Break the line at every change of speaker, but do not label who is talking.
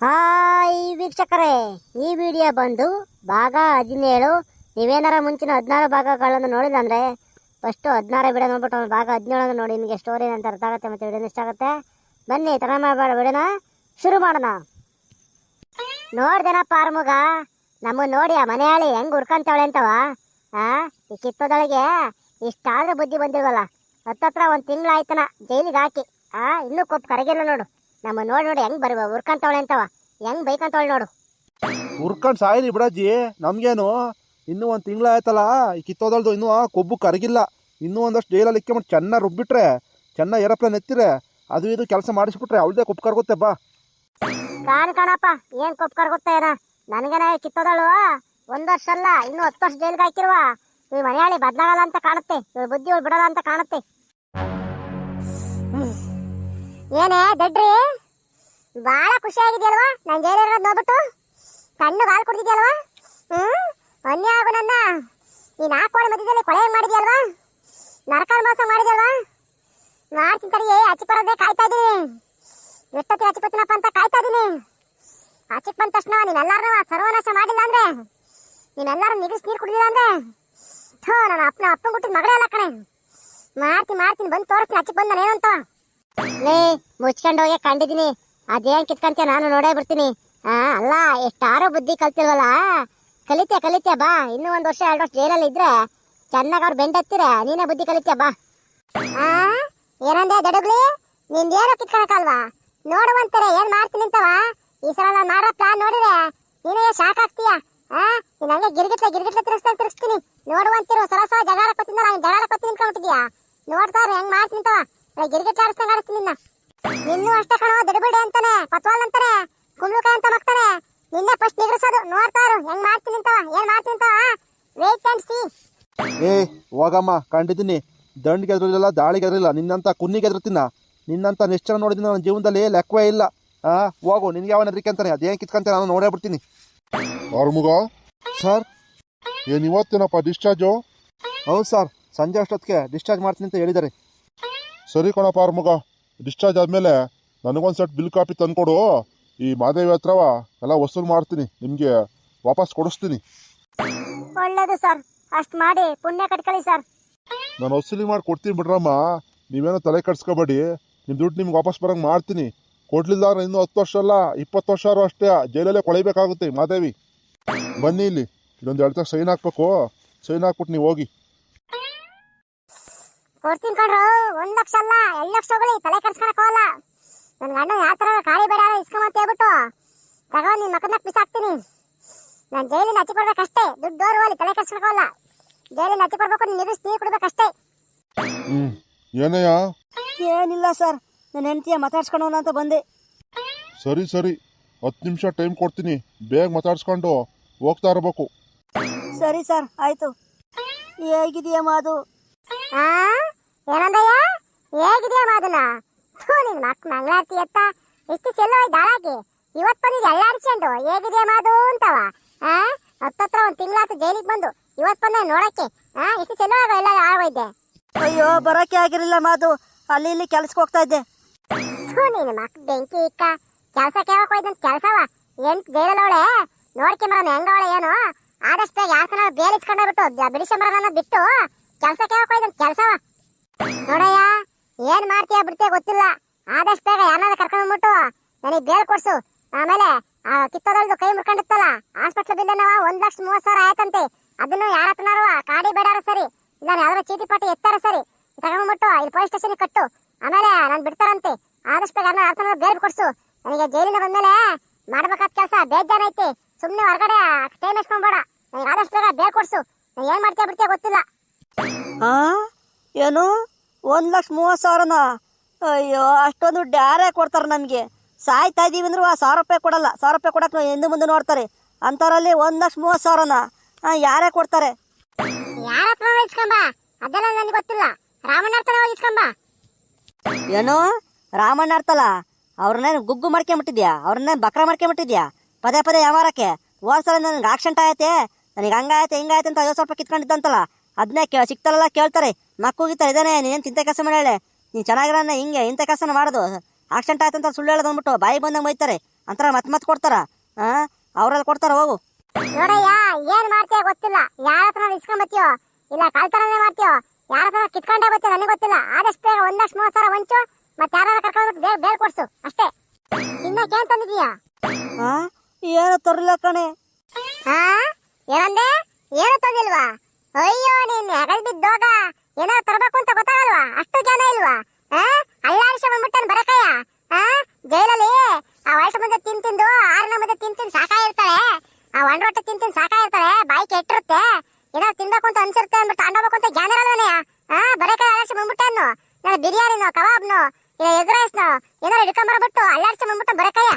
Hi ವೀಕ್ಷಕರೇ, ಈ video ಬಂದು ಭಾಗ ಹದಿನೇಳು. ನೀವೇನಾರ ಮುಂಚಿನ ಹದಿನಾರು ಭಾಗಗಳನ್ನು ನೋಡಿಲ್ಲ ಅಂದರೆ ಫಸ್ಟು ಹದಿನಾರು ವಿಡಿಯೋ ನೋಡ್ಬಿಟ್ಟು ಭಾಗ ಹದಿನೇಳು ನೋಡಿ, ನಿಮಗೆ ಸ್ಟೋರಿ ಅಂತ ಅರ್ಥ ಆಗುತ್ತೆ ಮತ್ತು ವಿಡಿಯೋ ಇಷ್ಟ ಆಗುತ್ತೆ. ಬನ್ನಿ ತಡ ಮಾಡಬೇಡ, ವಿಡಿಯೋನ ಶುರು ಮಾಡೋಣ. ನೋಡ್ದೇನಪ್ಪ ಆರ್ಮುಗ ನಮ್ಮ ನೋಡಿ ಆ ಮನೆಯಾಳಿ ಹೆಂಗೆ ಹುರ್ಕಂತವಳೆ ಅಂತವ? ಆ, ಈ ಕಿತ್ತೋದೊಳಗೆ ಇಷ್ಟಾದರೂ ಬುದ್ಧಿ ಬಂದಿಲ್ವಲ್ಲ? ಹತ್ತತ್ರ ಒಂದು ತಿಂಗಳಾಯ್ತನ ಜೈಲಿಗೆ ಹಾಕಿ. ಆ, ಇನ್ನೂ ಕೊಪ್ಪು ಕರಗಿಲ್ಲ ನೋಡು. ನಮ್ಮ ನೋಡಿ ನೋಡಿ ಹೆಂಗ್ ಬರುವ? ಹುರ್ಕಂತವಳೆ ಅಂತವ. ಹೆಂಗ್ ಬೈಕಂತವಳೆ ನೋಡು.
ಉರ್ಕಂಡ್ ಸಾಯ್ರಿ ಬಿಡಜ್ಜಿ. ನಮ್ಗೇನು ಇನ್ನೂ ಒಂದ್ ತಿಂಗಳ ಆಯ್ತಲ್ಲ ಈ ಕಿತ್ತೋದಲ್ದು ಇನ್ನೂ ಕೊಬ್ಬು ಕರಗಿಲ್ಲ. ಇನ್ನೂ ಒಂದಷ್ಟು ಜೈಲಲ್ಲಿ ಇಕ್ಕೆ ಮಾಡಿ ಚೆನ್ನಾಗಿ ರುಬ್ಬಿಟ್ರೆ ಚೆನ್ನಾಗಿ ಏರೋಪ್ಲೇನ್ ಎತ್ತಿರೆ ಅದು ಇದು ಕೆಲಸ ಮಾಡಿಸ್ಬಿಟ್ರೆ ಅವಳದೇ ಕೊಬ್ಬು ಕರ್ಗುತ್ತೆ ಬಾ.
ಕಾಣ್ ಕಾಣಪ್ಪ ಏನ್ ಕೊಪ್ಪು ಕರ್ಗುತ್ತೆ ಏನ. ನನಗೇನ ಕಿತ್ತೋದಳು ಒಂದ್ ವರ್ಷ ಅಲ್ಲ ಇನ್ನು ಹತ್ತು ವರ್ಷ ಜೈಲ್ಗೆ ಹಾಕಿರುವ. ಈ ಮನೆಯಾಳಿ ಬದ್ಲಾಗಲ್ಲ ಅಂತ ಕಾಣುತ್ತೆ ಇವ್ ಬುದ್ಧಿ ಇವಳು ಬಿಡಲ್ಲ ಅಂತ ಕಾಣುತ್ತೆ. ಏನೇ ದಡ್ರಿ ಬಹಳ ಖುಷಿ ಆಗಿದೆಯಲ್ವಾ? ನಾನು ಜೈಲಿರೋದು ನೋಡ್ಬಿಟ್ಟು. ಕಣ್ಣು ಹಾಲು ಕುಡಿದಿದ್ಯಲ್ವಾ ಹ್ಮ್? ಅನ್ಯ ಆಗು ನನ್ನ. ನಾಲ್ಕು ಕೋಳಿ ಮಧ್ಯದಲ್ಲಿ ಕೊಳೆ ಮಾಡಿದ್ಯಲ್ವಾ? ನರಕಾಲ ಮೋಸ ಮಾಡಿದ್ಯಲ್ವಾ? ಮಾಡ್ತೀನಿ ತಡಿ ಅಚ್ಚಿ ಬರೋದೇ ಕಾಯ್ತಾ ಇದೀನಿ. ಎಷ್ಟೊತ್ತಿಗೆ ಬರ್ತೀನಪ್ಪ ಅಂತ ಕಾಯ್ತಾ ಇದೀನಿ. ಹಚ್ಚಿಕ್ ಬಂದ ತಕ್ಷಣ ನೀನೆಲ್ಲಾರನ್ನೂ ಸರ್ವನಾಶ ಮಾಡಿಲ್ಲ ಅಂದ್ರೆ? ನೀನೆಲ್ಲಾರು ನಿಗಿಸ್ ನೀರು ಕುಡಿದಿಲ್ಲ ಅಂದ್ರೆ? ಥೋ ನಾನು ಅಪ್ಪನ ಅಪ್ಪನ ಹುಟ್ಟಿದ ಮಗಳೇ ಅಲ್ಲ ಕಣೆ. ಮಾಡ್ತೀನಿ ಮಾಡ್ತೀನಿ, ಬಂದು ತೋರಿಸ್ತೀನಿ ಹಚ್ಚಿಕ್ ಬಂದ ಏನು ಅಂತ ಲೇ, ಮುಚ್ಕೊಂಡು ಹೋಗಿ ಕಂಡಿದ್ದೀನಿ ಅದೇನ್ ಕಿತ್ಕೊಂತೀಯ? ನಾನು ನೋಡೇ ಬರ್ತೀನಿ. ಆ, ಅಲ್ಲ, ಎಷ್ಟಾರು ಬುದ್ಧಿ ಕಲ್ತಿಲ್ವಲ್ಲ? ಕಲಿತೆ ಕಲಿತೆ ಬಾ. ಇನ್ನೂ ಒಂದು ವರ್ಷ, ಎರಡು ವರ್ಷ ಜೈಲಲ್ಲಿ ಇದ್ರೆ ಚೆನ್ನಾಗಿ ಅವ್ರು ಬೆಂಡತ್ತಿರ ನೀನೇ ಬುದ್ಧಿ ಕಲಿತೆ ಬಾ. ಆ, ಏನಂದೆ ದಡುಗ್ಲಿ? ನಿಂದೇನು ಕಿತ್ಕೊಳಕಲ್ವಾ ನೋಡುವಂತಾರೆ ಏನ್ ಮಾಡ್ತೀನಿ ಅಂತವ? ಈ ಸಲ ನಾನು ಮಾಡೋ ಪ್ಲಾನ್ ನೋಡಿದ್ರೆ ನೀನೇ ಶಾಕ್ ಆಗ್ತೀಯ? ಆ, ನೀನ್ ಹಂಗೆ ಗಿರ್ಗಿಟ್ಲೆ ಗಿರ್ಗಿಟ್ಲೆ ತಿರ್ಸ್ತಾ ತಿರ್ಸ್ತೀನಿ. ನೋಡುವಂತಿರು ಸಲ ಸಲ ಕೊತ್ತಿಂದ ನಾನು ಕೊತ್ತಿ ನಿಂತ್ಕೊಂಡ್ಬಿಟ್ಟಿದ್ಯಾ ನೋಡ್ತಾರೆ ಹೆಂಗ್ ಮಾಡ್ತೀನಿ ಅಂತವ? ನಾನು ಗಿರ್ಗಿಟ್ಲೆ ಆಡಿಸ್ದಂಗ ಆಡಿಸ್ತೀನಿ ನಿನ್ನ ನಿನ್ನ ಅಷ್ಟೇ ಕಣೋ ದಡಬಿಡೆ ಅಂತಾನೆ ಪತ್ವಾಲ್ ಅಂತಾನೆ ಕುಂಬ್ಳಕಾಯಿ ಅಂತ ಮಗ್ತಾನೆ. ನಿನ್ನೆ ಫಸ್ಟ್ ನಿಗ್ರಸೋದು ನೋಡ್ತಾರು ಹೆಂಗ್ ಮಾಡ್ತೀನಿ ಅಂತವ ಏನ್ ಮಾಡ್ತೀನಿ ಅಂತವ ವೇಟ್ ಅಂಡ್ ಸಿ
ಏ ಹೋಗಮ್ಮ ಕಂಡಿದ್ದೀನಿ. ದಂಡಿಗೆ ಗೆದ್ರಿಲ್ಲ ದಾಳಿ ಗೆದ್ರಿಲ್ಲ ನಿನ್ನಂತ ಕುನ್ನಿ ಗೆದ್ರತಿನ ನಿನ್ನಂತ ನಿಶ್ಚಯ ನೋಡಿದ್ದೀನಿ ನನ್ನ ಜೀವನದಲ್ಲಿ ಲೆಕ್ಕವೇ ಇಲ್ಲ. ಆ ಹೋಗು ನಿನ್ಗೆ ಯಾವ ಹೆದರಿಕೆ ಅಂತಾನೆ ಅದೇನ್ ಕಿತ್ಕಂತ ನಾನು ನೋಡೇ ಬಿಡ್ತೀನಿ.
ಆರುಮುಗ?
ಸರ್
ಏನ್ ಇವತ್ತೇನಪ್ಪ ಡಿಸ್ಚಾರ್ಜು
ಹೌದು ಸರ್ ಸಂಜೆ ಅಷ್ಟೊತ್ತಿಗೆ ಡಿಸ್ಚಾರ್ಜ್ ಮಾಡ್ತೀನಿ ಅಂತ ಹೇಳಿದ್ದಾರೆ.
ಸರಿ ಕಣಪ್ಪ ಆರುಮುಗ ಡಿಸ್ಚಾರ್ಜ್ ಆದಮೇಲೆ ನನಗೊಂದು ಸೆಟ್ ಬಿಲ್ ಕಾಪಿ ತಂದುಕೊಡು. ಈ ಮಾದೇವಿ ಹತ್ರವ ಎಲ್ಲ ವಸೂಲು ಮಾಡ್ತೀನಿ ನಿಮಗೆ ವಾಪಸ್ ಕೊಡಿಸ್ತೀನಿ.
ಒಳ್ಳೇದು ಸರ್ ಅಷ್ಟು ಮಾಡಿ ಪುಣ್ಯ ಕಟ್ಕೊಳ್ಳಿ ಸರ್
ನಾನು ವಸೂಲಿ ಮಾಡಿ ಕೊಡ್ತೀನಿ ಬಿಡ್ರಮ್ಮ. ನೀವೇನೋ ತಲೆ ಕಟ್ಸ್ಕೊಬೇಡಿ ನಿಮ್ಮ ದುಡ್ಡು ನಿಮ್ಗೆ ವಾಪಸ್ ಬರೋಂಗೆ ಮಾಡ್ತೀನಿ. ಕೊಡ್ಲಿಲ್ಲ ಅಂದ್ರೆ ಇನ್ನೂ ಹತ್ತು ವರ್ಷ ಅಲ್ಲ ಇಪ್ಪತ್ತು ವರ್ಷ ಆದ್ರೂ ಅಷ್ಟೇ ಜೈಲಲ್ಲೇ ಕೊಳಿಬೇಕಾಗುತ್ತೆ ಮಾದೇವಿ. ಬನ್ನಿ ಇಲ್ಲಿ ಇನ್ನೊಂದು ಎರಡು ಸೈನ್ ಹಾಕ್ಬೇಕು. ಸೈನ್ ಹಾಕ್ಬಿಟ್ಟು ನೀವು ಹೋಗಿ.
ಕೊಡ್ತೀನಿ ಕಣ್ರು. ಒಂದ್ ಲಕ್ಷ ಅಲ್ಲ ಎರಡ್ ಲಕ್ಷ ಹೋಗಲಿ ತಲೆ ಕೆಡ್ಸ್ಕೊಳಕ್ ಹೋಗಲ್ಲ. ನನ್ ಗಂಡ ಯಾವ ತರ ಖಾಲಿ ಬೇಡ ಇಸ್ಕೊಂಬಂತ ಹೇಳ್ಬಿಟ್ಟು ತಗೋ ನಿನ್ ಮಕ್ಕದ ಬಿಸಾಕ್ತೀನಿ ನಾನ್ ಜೈಲಿಂದ ಹಚ್ಚಿ ಕೊಡ್ಬೇಕಷ್ಟೇ. ದುಡ್ಡು ಡೋರ್ ಹೋಗ್ಲಿ ತಲೆ ಕೆಡ್ಸ್ಕೊಳಕ್ ಹೋಗಲ್ಲ. ಜೈಲಿಂದ ಹಚ್ಚಿ ಕೊಡ್ಬೇಕು ನೀನ್ ನಿಲ್ಲಿಸಿ ನೀರು ಕುಡ್ಬೇಕಷ್ಟೇ.
ಏನಯ್ಯ?
ಏನಿಲ್ಲ ಸರ್ ನನ್ನ ಹೆಂಡತಿಯ ಮಾತಾಡ್ಸ್ಕೊಂಡು ಅಂತ ಬಂದೆ.
ಸರಿ ಸರಿ. ಹತ್ತು ನಿಮಿಷ ಟೈಮ್ ಕೊಡ್ತೀನಿ. ಬೇಗ ಮಾತಾಡ್ಸ್ಕೊಂಡು ಹೋಗ್ತಾ ಇರಬೇಕು.
ಸರಿ ಸರ್ ಆಯ್ತು. ಹೇಗಿದೆಯಮ್ಮ ಅದು
ಆ? ಹೇಗಿದೆಯಾ ಮಾದನ ಥೂ ನಿನ್ ಮಕ್ ಮಂಗಳಾರತಿ ಅತ್ತ. ಇಷ್ಟು ಚೆಲ್ಲೋ ದಾಳಾಗಿ ಇವತ್ ಎಲ್ಲ ಎಲ್ಲಾಡ್ಸ್ಕೊಂಡು ಹೇಗಿದೆಯಾ ಮಾದು ಅಂತವ? ಆ? ಹತ್ತತ್ರ ಒಂದ್ ತಿಂಗಳಾತು ಜೈಲಿಗೆ ಬಂದು. ಇವತ್ ಬಂದ ನೋಡಕ್ಕೆ. ಆ ಇಷ್ಟು ಚೆಲ್ಲೋ ಆಗ ಎಲ್ಲ ಆಗೋಯ್ದೆ
ಅಯ್ಯೋ ಬರಕ್ಕೆ ಆಗಿರಲಿಲ್ಲ ಮಾದು. ಅಲ್ಲಿ ಇಲ್ಲಿ ಕೆಲ್ಸಕ್ಕೆ ಹೋಗ್ತಾ ಇದ್ದೆ.
ಥೂ ನಿನ್ ಮಕ್ ಬೆಂಕಿ ಇಕ್ಕ. ಕೆಲ್ಸಕ್ಕೆ ಯಾವಾಗ ಹೋಯ್ದಂತ ಕೆಲ್ಸವ? ಎಂಟ್ ಜೈಲಲ್ಲವಳೆ? ಹೆಂಗ ಹೆಂಗವಳೆ ಏನು? ಆದಷ್ಟು ಬಿಟ್ಟು ಬಿಡಿಸ ಮರನ ಬಿಟ್ಟು ಕೆಲ್ಸಕ್ಕೆ ಯಾವಾಗ ಹೋಯ್ದಂತ ಕೆಲ್ಸವ? ನೋಡಯ್ಯ. ಏನ್ ಮಾಡ್ತೀಯ ಬಿಡ್ತೀಯ ಗೊತ್ತಿಲ್ಲ. ಆದಷ್ಟು ಬೇಗ ಯಾರನ್ನ ಕರ್ಕೊಂಡ್ಬಿಟ್ಟು ನನಗೆ ಬೇಲ್ ಕೊಡ್ಸು. ಆಮೇಲೆ ಆ ಕಿತ್ತೋದಲ್ದು ಕೈ ಮುರ್ಕೊಂಡಿತ್ತಲ್ಲ, ಹಾಸ್ಪಿಟ್ಲ್ ಬಿಲ್ ಏನವ ಒಂದ್ ಲಕ್ಷ ಮೂವತ್ ಸಾವಿರ ಆಯ್ತಂತೆ. ಅದನ್ನು ಯಾರ ಹತ್ರನಾರು ಕಾಡಿ ಬೇಡಾರ ಸರಿ. ಇಲ್ಲ ಯಾವ್ದಾರ ಚೀಟಿ ಪಾಟಿ ಎತ್ತಾರ ಸರಿ. ತಗೊಂಡ್ಬಿಟ್ಟು ಇಲ್ಲಿ ಪೊಲೀಸ್ ಸ್ಟೇಷನ್ ಕಟ್ಟು. ಆಮೇಲೆ ನಾನು ಬಿಡ್ತಾರಂತೆ. ಆದಷ್ಟು ಬೇಗ ಯಾರನ್ನ ಅರ್ಥನ ಬೇರೆ ಕೊಡ್ಸು. ನನಗೆ ಜೈಲಿಂದ ಬಂದ್ಮೇಲೆ ಮಾಡ್ಬೇಕಾದ ಕೆಲಸ ಬೇಜಾನ ಐತಿ. ಸುಮ್ಮನೆ ಹೊರಗಡೆ ಟೈಮ್ ಎಸ್ಕೊಂಬೇಡ ನನಗೆ ಆದಷ್ಟು ಬೇಗ ಬೇರೆ ಕೊಡ್ಸು. ನಾನು ಏನ್ ಮಾಡ್ತೀಯ ಬಿಡ್ತೀಯ ಗೊತ್ತಿಲ್ಲ.
ಏನು? ಒಂದು ಲಕ್ಷ ಮೂವತ್ತು ಸಾವಿರನ? ಅಯ್ಯೋ ಅಷ್ಟೊಂದು ದುಡ್ಡು ಯಾರೇ ಕೊಡ್ತಾರೆ ನಮಗೆ. ಸಾಯ್ತಾ ಇದ್ದೀವಿ ಅಂದ್ರೂ ಆ ಸಾವಿರ ರೂಪಾಯಿ ಕೊಡಲ್ಲ. ಸಾವಿರ ರೂಪಾಯಿ ಕೊಡಕ್ಕೆ ಹಿಂದೆ ಮುಂದೆ ನೋಡ್ತಾರೆ. ಅಂಥವ್ರಲ್ಲಿ ಒಂದು ಲಕ್ಷ ಮೂವತ್ತು ಸಾವಿರನ? ಯಾರೇ ಕೊಡ್ತಾರೆ?
ಯಾರ ಹತ್ರ ಇಸ್ಕೊಂಬ? ಅದೆಲ್ಲ ನನಗೆ ಗೊತ್ತಿಲ್ಲ. ರಾಮಣ್ಣ ಹತ್ರ ಹೋಗಿ ಇಸ್ಕೊಂಬ?
ಏನೋ? ರಾಮಣ್ಣ ಅರ್ಥಲ್ಲ ಅವ್ರನ್ನೇನು ಗುಗ್ಗು ಮಾಡ್ಕೊಂಬಿಟ್ಟಿದ್ಯಾ? ಅವ್ರನ್ನೇನು ಬಕ್ರ ಮಾಡ್ಕೊಂಬಿಟ್ಟಿದ್ಯಾ? ಪದೇ ಪದೇ ವ್ಯವಹಾರಕ್ಕೆ? ಹೋದ ಸಲ ನನಗೆ ಆಕ್ಸಿಡೆಂಟ್ ಆಯ್ತೆ? ನನಗೆ ಹಂಗಾಯ್ತೆ ಹಿಂಗಾಯ್ತೆ ಅಂತ ಐವತ್ತು ಸ್ವಲ್ಪ ಕಿತ್ಕೊಂಡಿದ್ದಂತಲ್ಲ? ಅದನ್ನೇ ಕೇ ಸಿಕ್ತಾರಲ್ಲ ಕೇಳ್ತಾರೆ. ಮಕ್ಕೂಗಿತ್ತಾರೆ ಇದಾನೆ ನೀನು ತಿಂತ ಕೆಲಸ ಮಾಡೇಳೆ ನೀನು ಚೆನ್ನಾಗಿರೋಣ ಹಿಂಗೆ ಇಂಥ ಕೆಲಸನ ಮಾಡೋದು. ಆಕ್ಸಿಡೆಂಟ್ ಆಯ್ತು ಅಂತ ಸುಳ್ಳು ಹೇಳೋದು ಅಂದ್ಬಿಟ್ಟು ಬಾಯಿ ಬಂದಂಗೆ ಬೈತಾರೆ. ಅಂತರ ಮತ್ತೆ ಮತ್ತೆ ಕೊಡ್ತಾರ. ಆ? ಅವ್ರಲ್ಲಿ ಕೊಡ್ತಾರ ಹೋಗು.
ನೋಡಯ್ಯ ಏನು ಮಾಡ್ತೀಯ ಗೊತ್ತಿಲ್ಲ. ಯಾರ ಹತ್ರ ಇಸ್ಕೊಂಬತ್ತೀಯೋ ಇಲ್ಲ ಕಳ್ತನನೇ ಮಾಡ್ತೀಯೋ? ಯಾರ ಹತ್ರ ಕಿತ್ಕೊಂಡೇ ಬರ್ತೀಯ ನನಗೆ ಗೊತ್ತಿಲ್ಲ. ಆದಷ್ಟು ಬೇಗ ಒಂದಷ್ಟು ಮೂವತ್ತು ಸಾವಿರ ಹೊಂಚು ಮತ್ತೆ ಯಾರು ಕರ್ಕೊಂಡು ಬೇಗ ಬೇಗ ಕೊಡ್ಸು ಅಷ್ಟೇ. ತಿನ್ನಕ್ಕೆ ಏನ್ ತಂದಿದೀಯಾ?
ಆ? ಏನು ತರಲಿಲ್ಲ ಕಣೆ.
ಹಾ ಏನಂದೆ? ಏನು ತಂದಿಲ್ವಾ? ಅಯ್ಯೋ, ನೀನ್ ಹೆಗಲ್ ಬಿದ್ದೋಗ. ಏನಾರ ತರಬೇಕು ಅಂತ ಗೊತ್ತಾಗಲ್ವಾ? ಅಷ್ಟು ಜ್ಞಾನ ಇಲ್ವಾ? ಅಲ್ಲಾಡಿಸ ಬಂದ್ಬಿಟ್ಟು ಬರಕಯ್ಯ. ಜೈಲಲ್ಲಿ ಆ ವಯಸ್ಸು ಮುಂದೆ ತಿನ್ ತಿಂದು, ಆರನೇ ಮುಂದೆ ತಿನ್ ಸಾಕ ಸಾಕಾಗಿರ್ತಾಳೆ. ಆ ಒಣ ರೊಟ್ಟಿ ತಿನ್ ಸಾಕ ಸಾಕಾಗಿರ್ತಾಳೆ. ಬಾಯಿ ಕೆಟ್ಟಿರುತ್ತೆ. ಏನಾದ್ರು ತಿನ್ಬೇಕು ಅಂತ ಅನ್ಸಿರುತ್ತೆ ಅಂದ್ಬಿಟ್ಟು ತಗೊಂಡೋಗ್ಬೇಕು ಅಂತ ಜ್ಞಾನ ಇರಲ್ವನೇ ಹಾ ಬರಕಾಯ ಅಲ್ಲಾಡಿಸ ಬಂದ್ಬಿಟ್ಟನ್ನು ನಾನು ಬಿರಿಯಾನಿನೋ, ಕಬಾಬ್ನು ಎಗ್ ರೈಸ್ನೋ, ಏನಾರು ಹಿಡ್ಕೊಂಬರ್ಬಿಟ್ಟು ಅಲ್ಲಾಡಿಸ ಬಂದ್ಬಿಟ್ಟು ಬರಕಯ್ಯ.